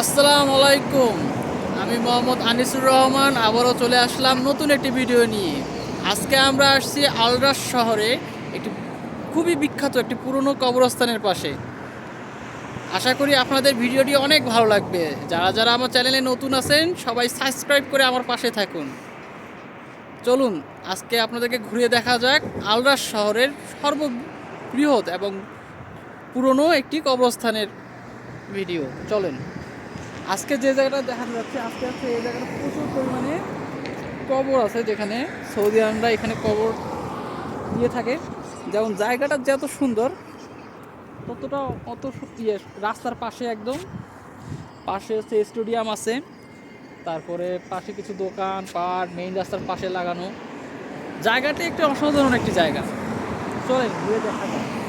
আসসালামু আলাইকুম। আমি মোহাম্মদ আনিসুর রহমান, আবারও চলে আসলাম নতুন একটি ভিডিও নিয়ে। আজকে আমরা আসছি আলরাস শহরে, একটি খুবই বিখ্যাত একটি পুরনো কবরস্থানের পাশে। আশা করি আপনাদের ভিডিওটি অনেক ভালো লাগবে। যারা যারা আমার চ্যানেলে নতুন আছেন, সবাই সাবস্ক্রাইব করে আমার পাশে থাকুন। চলুন, আজকে আপনাদেরকে ঘুরিয়ে দেখা যাক আলরাস শহরের সর্ববৃহৎ এবং পুরনো একটি কবরস্থানের ভিডিও। চলেন। আজকে যে জায়গাটা দেখানো যাচ্ছে, আজকে আছে এই জায়গাটা প্রচুর পরিমাণে কবর আছে যেখানে সৌদি আরবরা এখানে কবর দিয়ে থাকে। যেমন জায়গাটা যত সুন্দর, ততটা অত ইয়ে রাস্তার পাশে একদম। পাশে হচ্ছে স্টেডিয়াম আছে, তারপরে পাশে কিছু দোকান পাট মেইন রাস্তার পাশে লাগানো। জায়গাটি একটি অসাধারণ একটি জায়গা। চলেন, ঘুরে দেখা যাক।